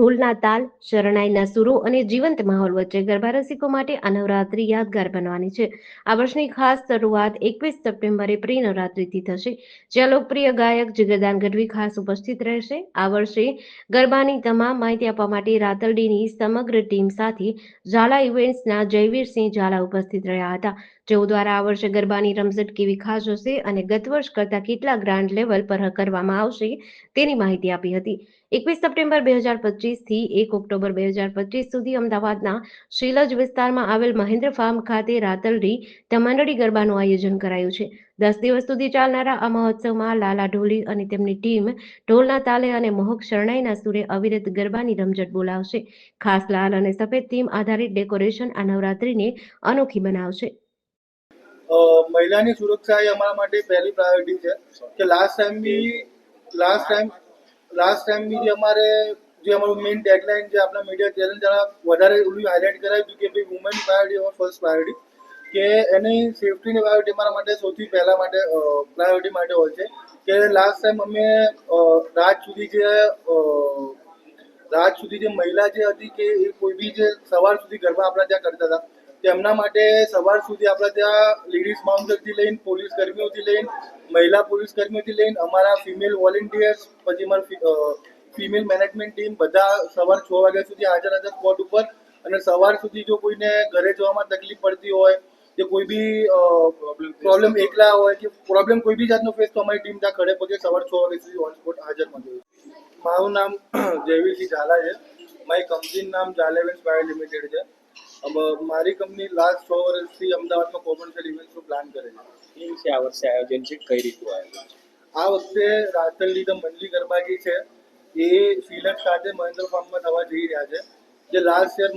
ઢોલના તાલ શરણાઈના સુરો અને જીવંત માહોલ વચ્ચે ગરબા રસિકો માટે આ નવરાત્રી યાદગાર બનવાની છે. આ વર્ષની ખાસ શરૂઆત એકવીસ સપ્ટેમ્બરે પ્રી નવરાત્રિથી થશે, જ્યાં લોકપ્રિય ગાયક જીગરદાન ગઢવી ખાસ ઉપસ્થિત રહેશે. આ વર્ષે ગરબાની તમામ માહિતી આપવા માટે રાતરડીની સમગ્ર ટીમ સાથે ઝાલા ઇવેન્ટ્સના જયવીરસિંહ ઝાલા ઉપસ્થિત રહ્યા હતા. જેઓ દ્વારા આ વર્ષે ગરબાની રમઝટ કેવી ખાસ હશે અને ગત વર્ષ કરતાં કેટલા ગ્રાન્ડ લેવલ પર કરવામાં આવશે તેની માહિતી આપી હતી. એકવીસ સપ્ટેમ્બર બે હજાર પચીસથી એક ઓક્ટોબર બે હજાર પચીસ સુધી અમદાવાદના શીલજ વિસ્તારમાં આવેલ મહેન્દ્ર ફાર્મ ખાતે રાતલડી ધમંડળી ગરબાનું આયોજન કરાયું છે. દસ દિવસ સુધી ચાલનારા આ મહોત્સવમાં લાલા ઢોલી અને તેમની ટીમ ઢોલના તાલે અને મોહક શરણાઈના સુરે અવિરત ગરબાની રમઝટ બોલાવશે. ખાસ લાલ અને સફેદ થીમ આધારિત ડેકોરેશન આ નવરાત્રીને અનોખી બનાવશે. મહિલાની સુરક્ષા એ અમારા માટે પહેલી પ્રાયોરિટી છે કે લાસ્ટ ટાઈમ બી લાસ્ટ ટાઈમ લાસ્ટ ટાઈમ બી જે અમારે, જે અમારું મેઇન ડેડલાઇન જે આપણા મીડિયા દ્વારા વધારે ઓલું હાઇલાઇટ કરાવ્યું કે ભાઈ women priority or first priority કે એની સેફટીની પ્રાયોરિટી અમારા માટે સૌથી પહેલા માટે પ્રાયોરિટી માટે હોય છે. કે લાસ્ટ ટાઈમ અમે રાત સુધી જે રાત સુધી જે મહિલા જે હતી કે એ કોઈ બી જે સવાર સુધી ગરબા આપણા ત્યાં કરતા હતા તેમના માટે સવાર સુધી આપણે ત્યાં લેડીઝ માઉન્ટરથી લઈને પોલીસ કર્મીઓથી લઈને મહિલા પોલીસ કર્મીઓથી લઈને અમારા ફિમેલ વોલેન્ટિયર્સ પછી અમારા ફિમેલ મેનેજમેન્ટ ટીમ બધા સવાર છ વાગ્યા સુધી હાજર હતા સ્પોટ ઉપર. અને સવાર સુધી જો કોઈને ઘરે જવામાં તકલીફ પડતી હોય કે કોઈ બી પ્રોબ્લેમ એકલા હોય. કે પ્રોબ્લેમ કોઈ બી જાતનો ફેસ તો અમારી ટીમ ત્યાં ખડે પગે સવાર છ વાગ્યા સુધી ઓન સ્પોટ હાજરમાં જોયું મારું નામ જયવીરસિંહ ઝાલા છે. મારી કંપનીનું નામ ઝાલેવેન્સ બાયો લિમિટેડ છે. મારી કંપની લાસ્ટ છ વર્ષથી અમદાવાદમાં કોમર્શિયલ ઇવેન્ટ્સનું પ્લાન કરે છે એ છે આ વર્ષે આયોજન છે કઈ રીતનું આયોજન આ વખતે રાતલની ધ મંડલી ગરબાગી છે એ શિલક સાથે મહેન્દ્ર ફાર્મમાં થવા જઈ રહ્યા છે જે લાસ્ટ યર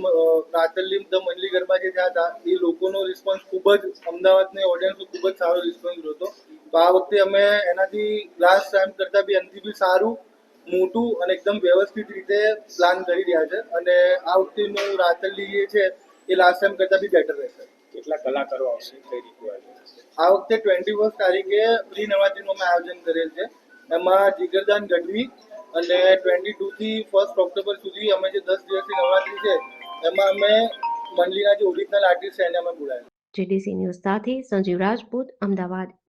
રાતલની ધ મંડલી ગરબા જે થયા હતા એ લોકોનો રિસ્પોન્સ ખૂબ જ અમદાવાદની ઓડિયન્સનો ખૂબ જ સારો રિસ્પોન્સ રહ્યો હતો તો આ વખતે અમે એનાથી લાસ્ટ ટાઈમ કરતાં બી એનાથી બી સારું મોટું અને એકદમ વ્યવસ્થિત રીતે પ્લાન કરી રહ્યા છે અને આ વખતેનું રાતલની જે છે એ લાસ્ટ ટાઈમ કરતાં બી બેટર રહેશે. કેટલા કલાકારો આવશે કઈ રીતે આ વખતે ટ્વેન્ટી ફર્સ્ટ તારીખે પ્રી નવરાત્રીનું અમે આયોજન કરેલ છે. એમાં જીગરદાન ગઢવી અને ટ્વેન્ટી ટુથી ફર્સ્ટ ઓક્ટોબર સુધી અમે જે દસ દિવસની નવરાત્રી છે એમાં અમે મંડલીના જે ઓરિજિનલ આર્ટિસ્ટ છે એને અમે બોલાવ્યા. જેડીસી ન્યૂઝ સાથે સંજીવ રાજપૂત અમદાવાદ.